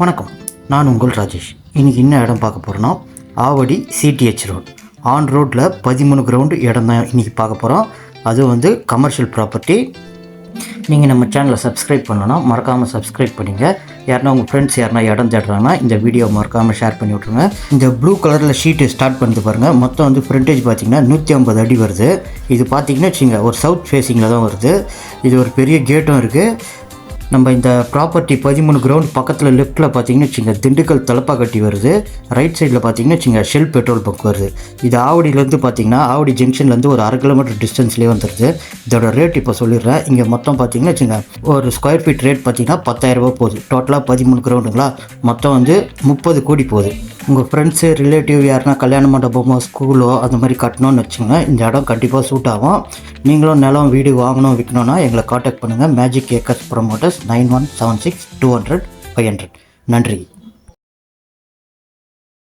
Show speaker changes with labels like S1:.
S1: வணக்கம். நான் உங்கள் ராஜேஷ். இன்றைக்கி என்ன இடம் பார்க்க போகிறோன்னா ஆவடி சிடிஹெச் ரோட் ஆன் ரோட்டில் பதிமூணு கிரவுண்டு இடம் தான் இன்றைக்கி பார்க்க போகிறோம் அது வந்து கமர்ஷியல் ப்ராப்பர்ட்டி நீங்கள் நம்ம சேனலை சப்ஸ்கிரைப் பண்ணலன்னா மறக்காமல் சப்ஸ்கிரைப் பண்ணிங்க. யாருன்னா உங்கள் ஃப்ரெண்ட்ஸ் யாருன்னா இடம் தேடுறாங்கன்னா இந்த வீடியோ மறக்காமல் ஷேர் பண்ணி விட்ருங்க இந்த ப்ளூ கலரில் ஷீட்டு ஸ்டார்ட் பண்ணிட்டு பாருங்கள் மொத்தம் வந்து ஃப்ரண்டேஜ் பார்த்தீங்கன்னா நூற்றி ஐம்பது அடி வருது. இது பார்த்தீங்கன்னா வச்சுங்க ஒரு சவுத் ஃபேஸிங்கில் தான் வருது. இது ஒரு பெரிய கேட்டும் இருக்குது நம்ம இந்த ப்ராப்பர்ட்டி பதிமூணு கிரவுண்ட் பக்கத்தில் லெஃப்ட்டில் பார்த்தீங்கன்னா வச்சுங்க திண்டுக்கல் தலப்பாக்கட்டி வருது. ரைட் சைடில் பார்த்தீங்கன்னா வச்சுங்க ஷெல் பெட்ரோல் பங்க் வருது. இது ஆவடியிலேருந்து பார்த்தீங்கன்னா ஆவடி ஜங்ஷன்லேருந்து ஒரு அரை கிலோமீட்டர் டிஸ்டன்ஸ்லேயே வந்துடுது இதோட ரேட் இப்போ சொல்லிடுறேன். இங்கே மொத்தம் பார்த்தீங்கன்னா வச்சுங்க ஒரு ஸ்கொயர் ஃபீட் ரேட் பார்த்தீங்கன்னா பத்தாயிரரூபா போகுது. டோட்டலாக பதிமூணு கிரவுண்டுங்களா மொத்தம் வந்து முப்பது கோடி போகுது. உங்கள் ஃப்ரெண்ட்ஸு ரிலேட்டிவ் யாருன்னா கல்யாண மண்டபமோ ஸ்கூலோ அந்த மாதிரி கட்டணும்னு வச்சுங்க இந்த இடம் கண்டிப்பாக சூட் ஆகும். நீங்களும் நிலம் வீடு வாங்கணும் விற்கணும்னா எங்களை காண்டாக்ட் பண்ணுங்கள் magic acres promoters nine one seven six two hundred five hundred நன்றி.